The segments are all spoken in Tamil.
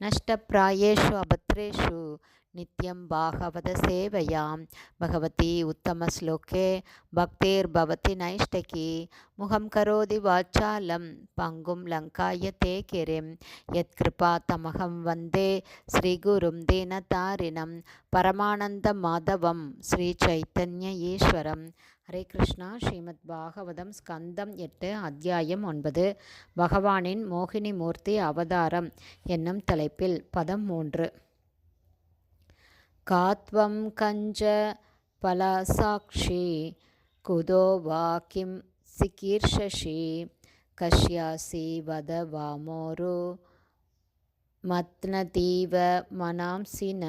நஷ்டப்பிராயேஷு அபத்ரேஷு நித்யம் பாகவத சேவையாம் பகவதி உத்தமஸ்லோகே பக்தேர்பவதி நைஷ்டகி முகம் கரோதி வாச்சாலம் பங்கும் லங்காய தே கிரிம் யத்கிருபா தமகம் வந்தே ஸ்ரீகுரும் தீனதாரிணம் பரமானந்த மாதவம் ஸ்ரீ சைத்தன்ய ஈஸ்வரம் ஹரே கிருஷ்ணா. ஸ்ரீமத் பாகவதம் ஸ்கந்தம் எட்டு அத்தியாயம் ஒன்பது. பகவானின் மோகினி மூர்த்தி அவதாரம் என்னும் தலைப்பில் பதம் மூன்று. காத்வம் கஞ்ச பலசாட்சி குதோ வா கிம் கஷ்யாசி வத வாமோரு மத்னதீவ மனாம்சின.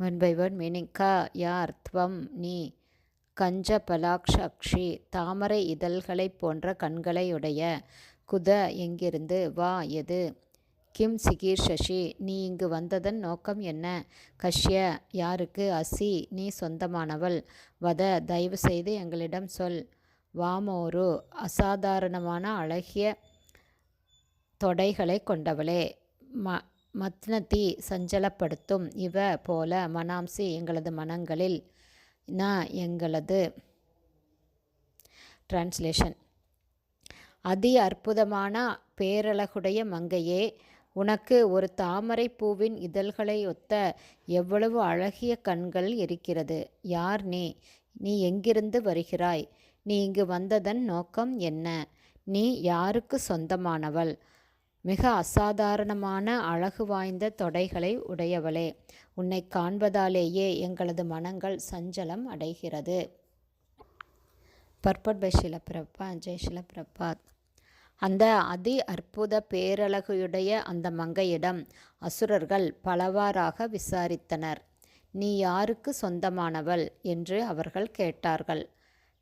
ஒன் பை ஒன் மீனிங் க யார் துவம் நீ. கஞ்ச பலாக்ஷி தாமரை இதழ்களைப் போன்ற கண்களையுடைய குத எங்கிருந்து வா எது? கிம் சிகீர் சசி நீ இங்கு வந்ததன் நோக்கம் என்ன? கஷ்ய யாருக்கு? அசி நீ சொந்தமானவள். வத தயவு செய்து எங்களிடம் சொல். வாமோரு அசாதாரணமான அழகிய தொடைகளை கொண்டவளே. ம மத்னதி சஞ்சலப்படுத்தும் இவ போல மனாம்சி எங்களது மனங்களில் நான் எங்களது டிரான்ஸ்லேஷன் அதி அற்புதமான பேரழகுடைய மங்கையே உனக்கு ஒரு தாமரை பூவின் இதழ்களை ஒத்த எவ்வளவு அழகிய கண்கள் இருக்கிறது. யார் நீ? நீ எங்கிருந்து வருகிறாய்? நீ இங்கு வந்ததன் நோக்கம் என்ன? நீ யாருக்கு சொந்தமானவள்? மிக அசாதாரணமான அழகு வாய்ந்த தொடைகளை உடையவளே. உன்னை காண்பதாலேயே எங்களது மனங்கள் சஞ்சலம் அடைகிறது. பர்பட் பை ஷிலப்பிரப்பா ஜெய் ஷிலப்பிரபாத் அந்த அதி அற்புத பேரழகுடைய அந்த மங்கையிடம் அசுரர்கள் பலவாறாக விசாரித்தனர். நீ யாருக்கு சொந்தமானவள்? என்று அவர்கள் கேட்டார்கள்.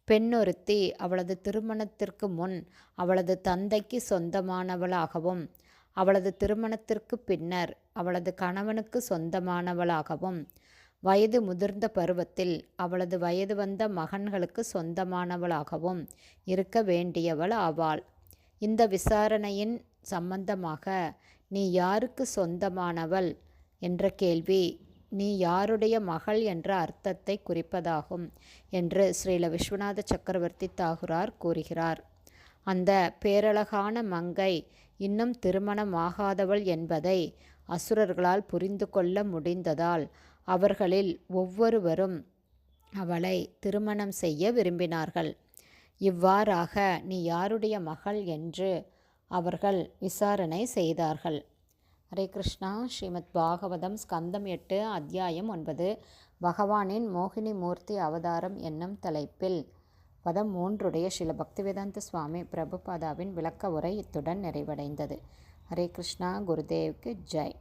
பெண்ணொருத்தி அவளது திருமணத்திற்கு முன் அவளது தந்தைக்கு சொந்தமானவளாகவும் அவளது திருமணத்திற்கு பின்னர் அவளது கணவனுக்கு சொந்தமானவளாகவும் வயது முதிர்ந்த பருவத்தில் அவளது வயது வந்த மகன்களுக்கு சொந்தமானவளாகவும் இருக்க வேண்டியவள் ஆவாள். இந்த விசாரணையின் சம்பந்தமாக நீ யாருக்கு சொந்தமானவள்? என்ற கேள்வி நீ யாருடைய மகள் என்ற அர்த்தத்தை குறிப்பதாகும் என்று ஸ்ரீல விஸ்வநாத சக்கரவர்த்தி தாகுரார் கூறுகிறார். அந்த பேரழகான மங்கை இன்னும் திருமணமாகாதவள் என்பதை அசுரர்களால் புரிந்து கொள்ள முடிந்ததால் அவர்களில் ஒவ்வொருவரும் அவளை திருமணம் செய்ய விரும்பினார்கள். இவ்வாறாக நீ யாருடைய மகள் என்று அவர்கள் விசாரணை செய்தார்கள். ஹரே கிருஷ்ணா. ஸ்ரீமத் பாகவதம் ஸ்கந்தம் எட்டு அத்தியாயம் ஒன்பது. பகவானின் மோகினி மூர்த்தி அவதாரம் என்னும் தலைப்பில் பதம் மூன்றுடைய ஸ்ரீல பக்திவேதாந்த சுவாமி பிரபுபாதாவின் விளக்க உரை இத்துடன் நிறைவடைந்தது. ஹரே கிருஷ்ணா. குருதேவுக்கு ஜெய்.